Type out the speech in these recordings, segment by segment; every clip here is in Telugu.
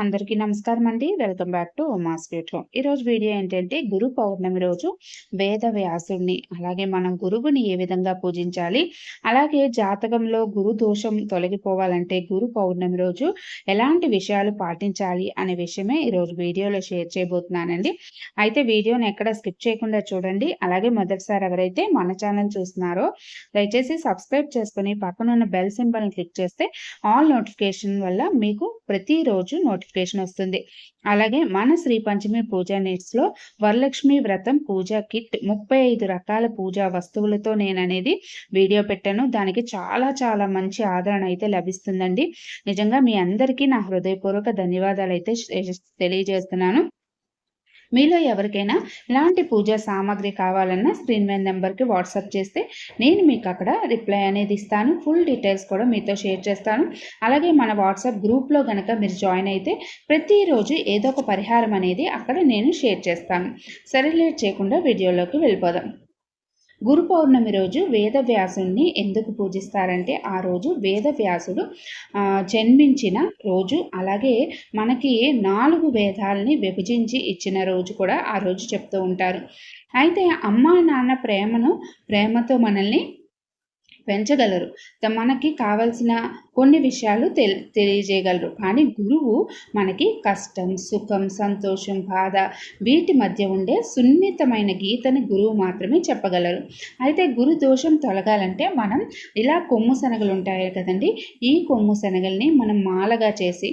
అందరికీ నమస్కారం అండి. వెల్కమ్ బ్యాక్ టు ఉమాస్లో ఈరోజు వీడియో ఏంటంటే గురు పౌర్ణమి రోజు వేద వ్యాసుడిని అలాగే మనం గురువుని ఏ విధంగా పూజించాలి అలాగే జాతకంలో గురు దోషం తొలగిపోవాలంటే గురు పౌర్ణమి రోజు ఎలాంటి విషయాలు పాటించాలి అనే విషయమే ఈరోజు వీడియోలో షేర్ చేయబోతున్నానండి. అయితే వీడియోని ఎక్కడ స్కిప్ చేయకుండా చూడండి. అలాగే మొదటిసారి ఎవరైతే మన ఛానల్ చూస్తున్నారో దయచేసి సబ్స్క్రైబ్ చేసుకుని పక్కనున్న బెల్ సింబల్ని క్లిక్ చేస్తే ఆల్ నోటిఫికేషన్ వల్ల మీకు ప్రతిరోజు నోటిఫికేషన్ నోటిఫికేషన్ వస్తుంది. అలాగే మన శ్రీ పంచమి పూజా లో వరలక్ష్మి వ్రతం పూజా కిట్ ముప్పై ఐదు రకాల పూజా వస్తువులతో నేను అనేది వీడియో పెట్టాను. దానికి చాలా చాలా మంచి ఆదరణ అయితే లభిస్తుందండి. నిజంగా మీ అందరికీ నా హృదయపూర్వక ధన్యవాదాలు అయితే తెలియజేస్తున్నాను. మీలో ఎవరికైనా ఇలాంటి పూజా సామాగ్రి కావాలన్నా స్క్రీన్ మీద నెంబర్కి వాట్సాప్ చేస్తే నేను మీకు అక్కడ రిప్లై అనేది ఇస్తాను. ఫుల్ డీటెయిల్స్ కూడా మీతో షేర్ చేస్తాను. అలాగే మన వాట్సాప్ గ్రూప్లో కనుక మీరు జాయిన్ అయితే ప్రతిరోజు ఏదో ఒక పరిహారం అనేది అక్కడ నేను షేర్ చేస్తాను. సరే లేట్ చేయకుండా వీడియోలోకి వెళ్ళిపోదాం. గురు పౌర్ణమి రోజు వేదవ్యాసుడిని ఎందుకు పూజిస్తారంటే ఆ రోజు వేదవ్యాసుడు జన్మించిన రోజు అలాగే మనకి నాలుగు వేదాలని విభజించి ఇచ్చిన రోజు కూడా ఆ రోజు చెప్తూ ఉంటారు. అయితే అమ్మా నాన్న ప్రేమను ప్రేమతో మనల్ని పెంచగలరు. మనకి కావలసిన కొన్ని విషయాలు తెలి తెలియజేయగలరు. కానీ గురువు మనకి కష్టం సుఖం సంతోషం బాధ వీటి మధ్య ఉండే సున్నితమైన గీతని గురువు మాత్రమే చెప్పగలరు. అయితే గురు దోషం తొలగాలంటే మనం ఇలా కొమ్ము శనగలు ఉంటాయి కదండి ఈ కొమ్ము శనగల్ని మనం మాలగా చేసి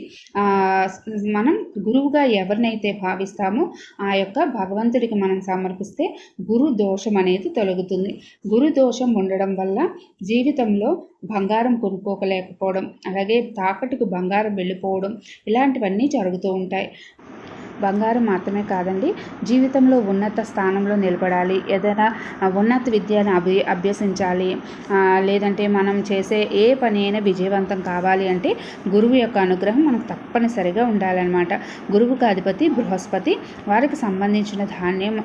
మనం గురువుగా ఎవరినైతే భావిస్తామో ఆ యొక్క భగవంతుడికి మనం సమర్పిస్తే గురు దోషం అనేది తొలగుతుంది. గురు దోషం ఉండడం వల్ల జీవితంలో బంగారం కొనుక్కోలేకపోవడం అలాగే తాకట్టుకు బంగారం వెళ్ళిపోవడం ఇలాంటివన్నీ జరుగుతూ ఉంటాయి. బంగారం మాత్రమే కాదండి జీవితంలో ఉన్నత స్థానంలో నిలబడాలి. ఏదైనా ఉన్నత విద్యను అభి అభ్యసించాలి. లేదంటే మనం చేసే ఏ పని అయినా విజయవంతం కావాలి అంటే గురువు యొక్క అనుగ్రహం మనకు తప్పనిసరిగా ఉండాలన్నమాట. గురువుకు అధిపతి బృహస్పతి వారికి సంబంధించిన ధాన్యం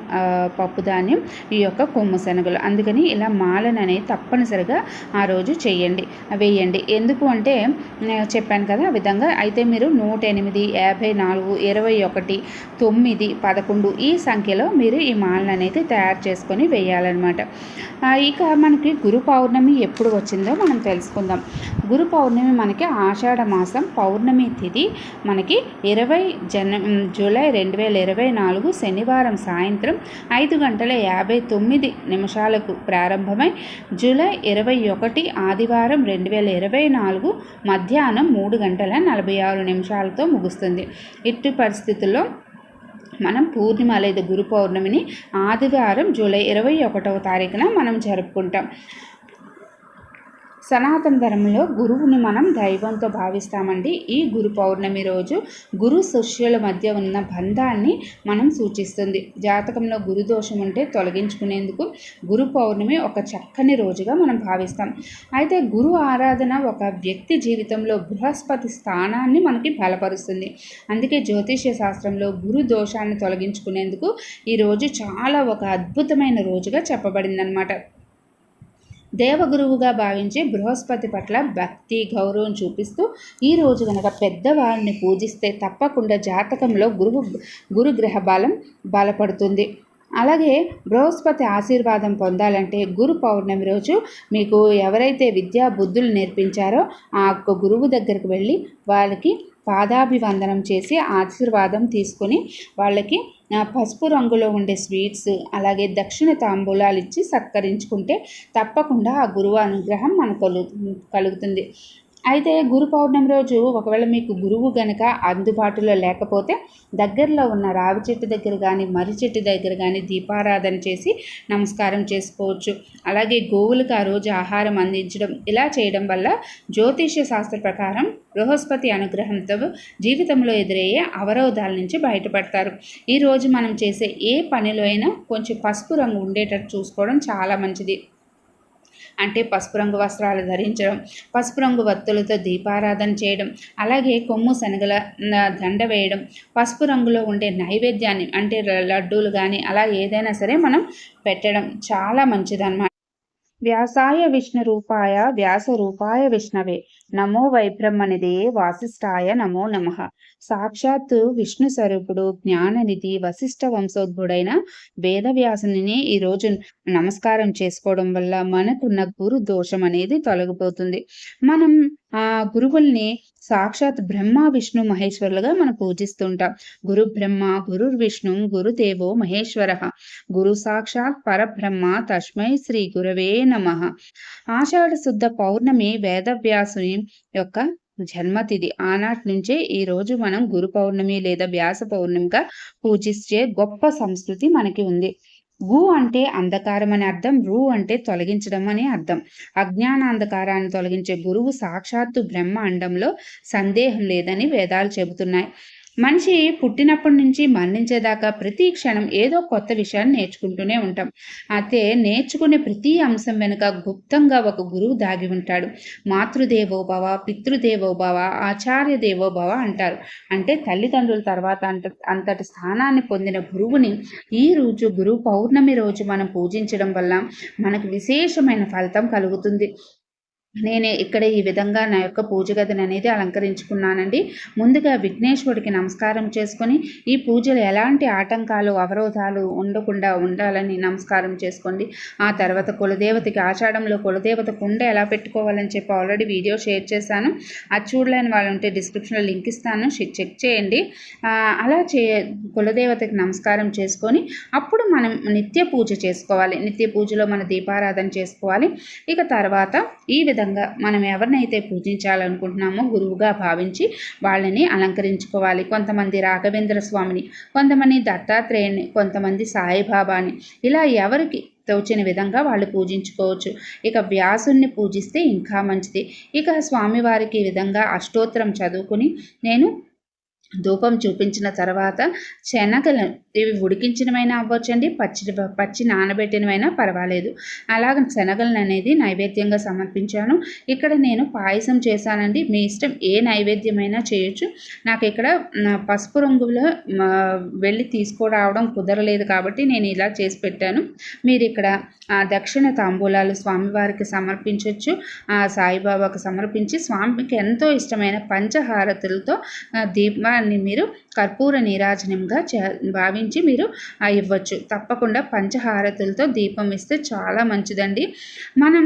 పప్పు ధాన్యం ఈ యొక్క కొమ్ము శనగలు. అందుకని ఇలా మాలను అనేది తప్పనిసరిగా ఆ రోజు చేయండి వేయండి. ఎందుకు అంటే చెప్పాను కదా ఆ విధంగా అయితే మీరు నూట ఎనిమిది యాభై నాలుగు ఇరవై ఒకటి తొమ్మిది పదకొండు ఈ సంఖ్యలో మీరు ఈ మాలను అనేది తయారు చేసుకొని వేయాలన్నమాట. ఇక మనకి గురు పౌర్ణమి ఎప్పుడు వచ్చిందో మనం తెలుసుకుందాం. గురు పౌర్ణమి మనకి ఆషాఢ మాసం పౌర్ణమి తిథి మనకి ఇరవై జన జూలై రెండు వేల ఇరవై నాలుగు శనివారం సాయంత్రం ఐదు గంటల యాభై తొమ్మిది నిమిషాలకు ప్రారంభమై జూలై ఇరవై ఒకటి ఆదివారం రెండు వేల ఇరవై నాలుగు మధ్యాహ్నం మూడు గంటల నలభై ఆరు నిమిషాలతో ముగుస్తుంది. ఇట్టి పరిస్థితుల్లో మనం పూర్ణిమ లేదా గురు పౌర్ణమిని ఆదివారం జూలై ఇరవై ఒకటవ తారీఖున మనం జరుపుకుంటాం. సనాతన ధర్మంలో గురువుని మనం దైవంతో భావిస్తామండి. ఈ గురు పౌర్ణమి రోజు గురు శిష్యుల మధ్య ఉన్న బంధాన్ని మనం సూచిస్తుంది. జాతకంలో గురు దోషం ఉంటే తొలగించుకునేందుకు గురు పౌర్ణమి ఒక చక్కని రోజుగా మనం భావిస్తాం. అయితే గురు ఆరాధన ఒక వ్యక్తి జీవితంలో బృహస్పతి స్థానాన్ని మనకి బలపరుస్తుంది. అందుకే జ్యోతిష్య శాస్త్రంలో గురు దోషాన్ని తొలగించుకునేందుకు ఈరోజు చాలా ఒక అద్భుతమైన రోజుగా చెప్పబడిందనమాట దేవగురువుగా భావించే బృహస్పతి పట్ల భక్తి గౌరవం చూపిస్తూ ఈరోజు కనుక పెద్దవారిని పూజిస్తే తప్పకుండా జాతకంలో గురువు గురుగ్రహ బలం బలపడుతుంది. అలాగే బృహస్పతి ఆశీర్వాదం పొందాలంటే గురు పౌర్ణమి రోజు మీకు ఎవరైతే విద్యా బుద్ధులు నేర్పించారో ఆ గురువు దగ్గరికి వెళ్ళి వాళ్ళకి పాదాభివందనం చేసి ఆశీర్వాదం తీసుకొని వాళ్ళకి పసుపు రంగులో ఉండే స్వీట్స్ అలాగే దక్షిణ తాంబూలాలు ఇచ్చి సత్కరించుకుంటే తప్పకుండా ఆ గురువు అనుగ్రహం మనకు కలుగుతుంది. అయితే గురు పౌర్ణమి రోజు ఒకవేళ మీకు గురువు గనక అందుబాటులో లేకపోతే దగ్గరలో ఉన్న రావి చెట్టు దగ్గర కానీ మర్రి చెట్టు దగ్గర కానీ దీపారాధన చేసి నమస్కారం చేసుకోవచ్చు. అలాగే గోవులకు ఆ రోజు ఆహారం అందించడం ఇలా చేయడం వల్ల జ్యోతిష్య శాస్త్ర ప్రకారం బృహస్పతి అనుగ్రహంతో జీవితంలో ఎదురయ్యే అవరోధాల నుంచి బయటపడతారు. ఈరోజు మనం చేసే ఏ పనిలో అయినా కొంచెం పసుపు రంగు ఉండేటట్టు చూసుకోవడం చాలా మంచిది. అంటే పసుపు రంగు వస్త్రాలు ధరించడం పసుపు రంగు వత్తులతో దీపారాధన చేయడం అలాగే కొమ్ము శనగల దండ వేయడం పసుపు రంగులో ఉండే నైవేద్యాన్ని అంటే లడ్డూలు కానీ అలా ఏదైనా సరే మనం పెట్టడం చాలా మంచిదన్నమాట. వ్యాసాయ విష్ణు రూపాయ వ్యాస రూపాయ విష్ణవే. నమో వైబ్రహ్మనిదే వాసిష్ఠాయ నమో నమ. సాక్షాత్తు విష్ణు స్వరూపుడు జ్ఞాననిధి వశిష్ఠ వంశోద్భుడైన వేదవ్యాసుని ఈరోజు నమస్కారం చేసుకోవడం వల్ల మనకున్న గురు దోషం అనేది తొలగిపోతుంది. మనం ఆ గురువుల్ని సాక్షాత్ బ్రహ్మ విష్ణు మహేశ్వరులుగా మనం పూజిస్తుంటాం. గురు బ్రహ్మ గురు విష్ణు గురుదేవో మహేశ్వర. గురు సాక్షాత్ పరబ్రహ్మ తస్మై శ్రీ గురవే నమ. ఆషాఢ శుద్ధ పౌర్ణమి వేదవ్యాసుని యొక్క జన్మతిథి. ఆనాటి నుంచే ఈ రోజు మనం గురు పౌర్ణమి లేదా వ్యాస పౌర్ణమిగా పూజించే గొప్ప సంస్కృతి మనకి ఉంది. గు అంటే అంధకారం అని అర్థం రు అంటే తొలగించడం అని అర్థం. అజ్ఞాన అంధకారాన్ని తొలగించే గురువు సాక్షాత్తు బ్రహ్మ అండంలో సందేహం లేదని వేదాలు చెబుతున్నాయి. మనిషి పుట్టినప్పటి నుంచి మరణించేదాకా ప్రతి క్షణం ఏదో కొత్త విషయాన్ని నేర్చుకుంటూనే ఉంటాం. అయితే నేర్చుకునే ప్రతి అంశం వెనుక గుప్తంగా ఒక గురువు దాగి ఉంటాడు. మాతృదేవోభవ పితృదేవోభవ ఆచార్య దేవోభవ అంటారు. అంటే తల్లిదండ్రుల తర్వాత అంట అంతటి స్థానాన్ని పొందిన గురువుని ఈ రోజు గురు పౌర్ణమి రోజు మనం పూజించడం వల్ల మనకు విశేషమైన ఫలితం కలుగుతుంది. నేను ఇక్కడ ఈ విధంగా నా యొక్క పూజ గదిని అనేది అలంకరించుకున్నానండి. ముందుగా విఘ్నేశ్వరుడికి నమస్కారం చేసుకొని ఈ పూజలు ఎలాంటి ఆటంకాలు అవరోధాలు ఉండకుండా ఉండాలని నమస్కారం చేసుకోండి. ఆ తర్వాత కులదేవతకి ఆషాఢంలో కులదేవత కుండ ఎలా పెట్టుకోవాలని చెప్పి ఆల్రెడీ వీడియో షేర్ చేశాను. అది చూడలేని వాళ్ళు ఉంటే డిస్క్రిప్షన్లో లింక్ ఇస్తాను. చెక్ చేయండి. అలా చే కులదేవతకి నమస్కారం చేసుకొని అప్పుడు మనం నిత్య పూజ చేసుకోవాలి. నిత్య పూజలో మన దీపారాధన చేసుకోవాలి. ఇక తర్వాత ఈ విధంగా విధంగా మనం ఎవరినైతే పూజించాలనుకుంటున్నామో గురువుగా భావించి వాళ్ళని అలంకరించుకోవాలి. కొంతమంది రాఘవేంద్ర స్వామిని కొంతమంది దత్తాత్రేయుని కొంతమంది సాయిబాబాని ఇలా ఎవరికి తోచిన విధంగా వాళ్ళు పూజించుకోవచ్చు. ఇక వ్యాసుని పూజిస్తే ఇంకా మంచిది. ఇక స్వామివారికి ఈ విధంగా అష్టోత్తరం చదువుకుని నేను ధూపం చూపించిన తర్వాత శనగలను ఇవి ఉడికించినవైనా అవ్వచ్చండి పచ్చి పచ్చి నానబెట్టినవైనా పర్వాలేదు. అలాగ శనగలను అనేది నైవేద్యంగా సమర్పించాను. ఇక్కడ నేను పాయసం చేశానండి. మీ ఇష్టం ఏ నైవేద్యమైనా చేయొచ్చు. నాకు ఇక్కడ పసుపు రంగులో వెళ్ళి తీసుకురావడం కుదరలేదు కాబట్టి నేను ఇలా చేసి పెట్టాను. మీరు ఇక్కడ దక్షిణ తాంబూలాలు స్వామివారికి సమర్పించవచ్చు సాయిబాబాకు సమర్పించి స్వామికి ఎంతో ఇష్టమైన పంచహారతులతో దీపాన్ని మీరు కర్పూర నీరాజనంగా భావించి మీరు ఇవ్వచ్చు. తప్పకుండా పంచహారతులతో దీపం ఇస్తే చాలా మంచిదండి. మనం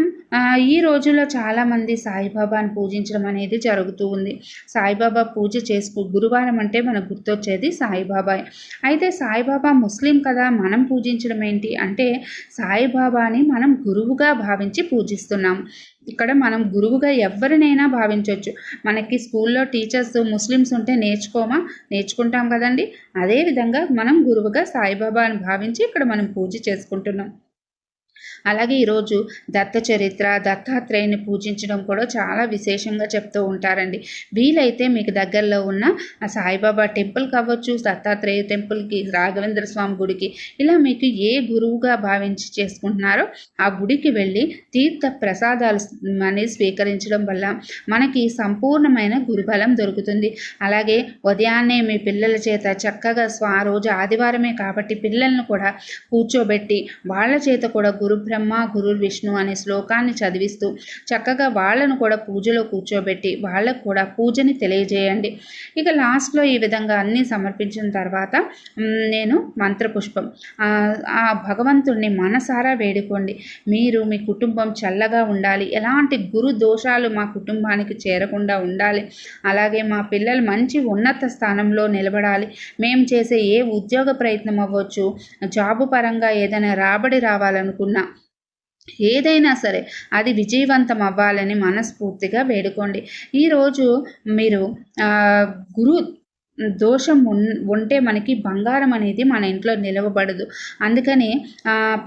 ఈ రోజుల్లో చాలామంది సాయిబాబాను పూజించడం అనేది జరుగుతూ ఉంది. సాయిబాబా పూజ చేసుకు గురువారం అంటే మనకు గుర్తొచ్చేది సాయిబాబాయ్ అయితే సాయిబాబా ముస్లిం కదా మనం పూజించడం ఏంటి? అంటే సాయిబాబాని మనం గురువుగా భావించి పూజిస్తున్నాం. ఇక్కడ మనం గురువుగా ఎవరినైనా భావించవచ్చు మనకి స్కూల్లో టీచర్స్ ముస్లిమ్స్ ఉంటే నేర్చుకోమా? నేర్చుకుంటాం కదండి. అదేవిధంగా మనం గురువుగా సాయిబాబాని భావించి ఇక్కడ మనం పూజ చేసుకుంటున్నాం. అలాగే ఈరోజు దత్త చరిత్ర దత్తాత్రేయుని పూజించడం కూడా చాలా విశేషంగా చెప్తూ ఉంటారండి. వీలైతే మీకు దగ్గరలో ఉన్న సాయిబాబా టెంపుల్ కావచ్చు దత్తాత్రేయ టెంపుల్కి రాఘవేంద్ర స్వామి గుడికి ఇలా మీకు ఏ గురువుగా భావించి చేసుకుంటున్నారో ఆ గుడికి వెళ్ళి తీర్థ ప్రసాదాలు అనేది స్వీకరించడం వల్ల మనకి సంపూర్ణమైన గురుబలం దొరుకుతుంది. అలాగే ఉదయాన్నే మీ పిల్లల చేత చక్కగా స్వా రోజు ఆదివారమే కాబట్టి పిల్లలను కూడా కూర్చోబెట్టి వాళ్ళ చేత కూడా గురు బ్రహ్మ గురు విష్ణు అనే శ్లోకాన్ని చదివిస్తూ చక్కగా వాళ్ళను కూడా పూజలో కూర్చోబెట్టి వాళ్ళకు కూడా పూజని తెలియజేయండి. ఇక లాస్ట్లో ఈ విధంగా అన్నీ సమర్పించిన తర్వాత నేను మంత్రపుష్పం. ఆ భగవంతుణ్ణి మనసారా వేడుకోండి. మీరు మీ కుటుంబం చల్లగా ఉండాలి. ఎలాంటి గురు దోషాలు మా కుటుంబానికి చేరకుండా ఉండాలి. అలాగే మా పిల్లలు మంచి ఉన్నత స్థానంలో నిలబడాలి. మేము చేసే ఏ ఉద్యోగ ప్రయత్నం అవ్వచ్చు జాబు పరంగా ఏదైనా రాబడి రావాలనుకున్న ఏదైనా సరే అది విజయవంతం అవ్వాలని మనస్ఫూర్తిగా వేడుకోండి. ఈరోజు మీరు గురు దోషం ఉంటే మనకి బంగారం అనేది మన ఇంట్లో నిలవబడదు. అందుకని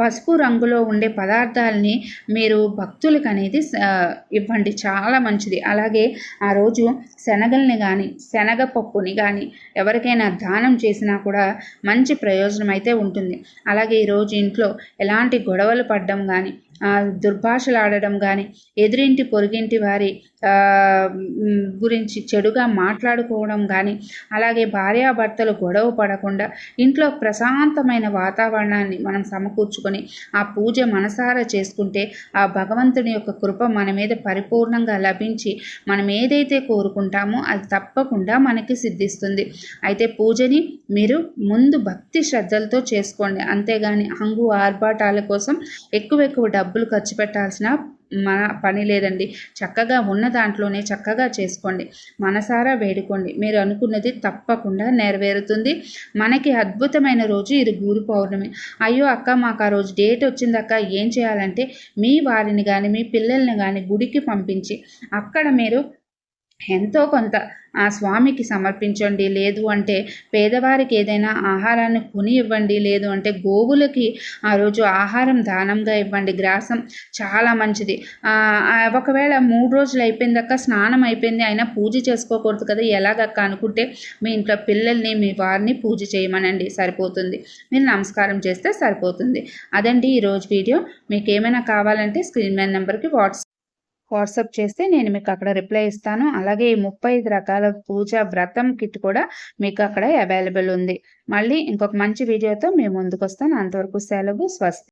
పసుపు రంగులో ఉండే పదార్థాలని మీరు భక్తులకు అనేది ఇవ్వండి. చాలా మంచిది. అలాగే ఆ రోజు శనగల్ని కానీ శనగపప్పుని కానీ ఎవరికైనా దానం చేసినా కూడా మంచి ప్రయోజనం అయితే ఉంటుంది. అలాగే ఈరోజు ఇంట్లో ఎలాంటి గొడవలు పడ్డం కానీ దుర్భాషలాడడం కానీ ఎదురింటి పొరుగింటి వారి గురించి చెడుగా మాట్లాడుకోవడం కానీ అలాగే భార్యాభర్తలు గొడవ పడకుండా ఇంట్లో ప్రశాంతమైన వాతావరణాన్ని మనం సమకూర్చుకొని ఆ పూజ మనసారా చేసుకుంటే ఆ భగవంతుని యొక్క కృప మన మీద పరిపూర్ణంగా లభించి మనం ఏదైతే కోరుకుంటామో అది తప్పకుండా మనకి సిద్ధిస్తుంది. అయితే పూజని మీరు ముందు భక్తి శ్రద్ధలతో చేసుకోండి. అంతేగాని హంగు ఆర్భాటాల కోసం ఎక్కువ ఎక్కువ డబ్బులు ఖర్చు పెట్టాల్సిన మన పని లేదండి. చక్కగా ఉన్న దాంట్లోనే చక్కగా చేసుకోండి. మనసారా వేడుకోండి. మీరు అనుకున్నది తప్పకుండా నెరవేరుతుంది. మనకి అద్భుతమైన రోజు ఇది గురు పౌర్ణమి. అయ్యో అక్క మాకు ఆ రోజు డేట్ వచ్చిందక్క ఏం చేయాలంటే మీ వారిని కానీ మీ పిల్లల్ని కానీ గుడికి పంపించి అక్కడ మీరు ఎంతో కొంత ఆ స్వామికి సమర్పించండి. లేదు అంటే పేదవారికి ఏదైనా ఆహారాన్ని కొని ఇవ్వండి. లేదు అంటే గోవులకి ఆ రోజు ఆహారం దానంగా ఇవ్వండి. గ్రాసం చాలా మంచిది. ఒకవేళ మూడు రోజులు అయిపోయిందక్క స్నానం అయిపోయింది అయినా పూజ చేసుకోకూడదు కదా. ఎలాగక్క అనుకుంటే మీ ఇంట్లో పిల్లల్ని మీ వారిని పూజ చేయమనండి. సరిపోతుంది. మీరు నమస్కారం చేస్తే సరిపోతుంది. అదండి ఈరోజు వీడియో. మీకు ఏమైనా కావాలంటే స్క్రీన్ మీద నెంబర్కి వాట్సాప్ వాట్సాప్ చేస్తే నేను మీకు అక్కడ రిప్లై ఇస్తాను. అలాగే ఈ ముప్పై ఐదు రకాల పూజ వ్రతం కిట్ కూడా మీకు అక్కడ అవైలబుల్ ఉంది. మళ్ళీ ఇంకొక మంచి వీడియోతో మేము ముందుకు వస్తాను అంతవరకు సెలవు స్వస్తి